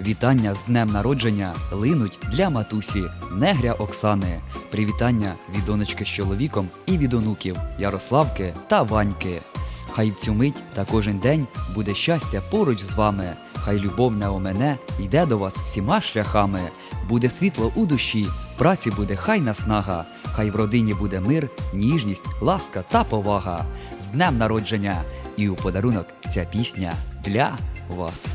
Вітання з днем народження линуть для матусі Негря Оксани. Привітання від донечки з чоловіком і від онуків Ярославки та Ваньки. Хай в цю мить та кожен день буде щастя поруч з вами. Хай любов не омене йде до вас всіма шляхами. Буде світло у душі, в праці буде хай наснага. Хай в родині буде мир, ніжність, ласка та повага. З днем народження! І у подарунок ця пісня для вас.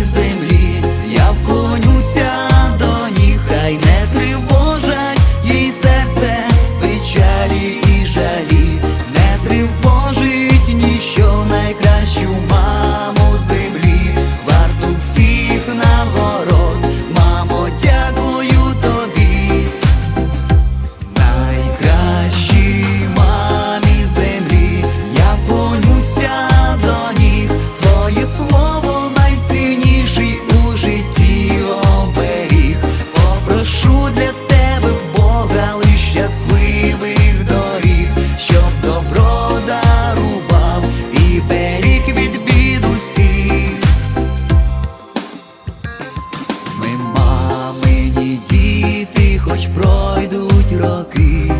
роки,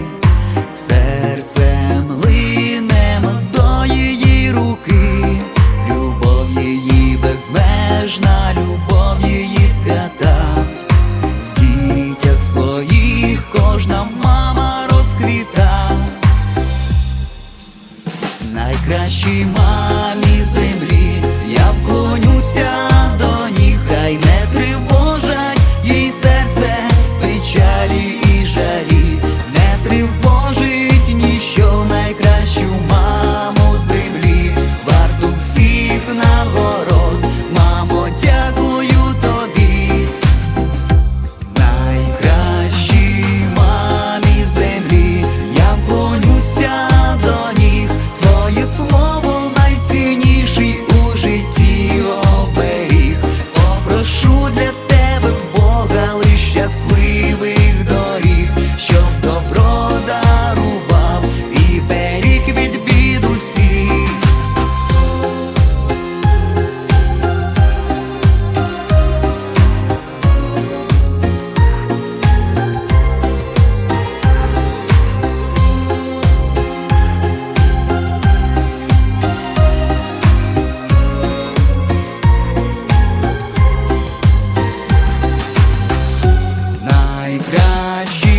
серцем линем до її руки, любов її безмежна, любов її свята, в дітях своїх кожна мама розквіта, найкращій мамі землі я вклонюся. найцінніший у житті оберіг. Попрошу для тебе Бога лиш щасливих. not you.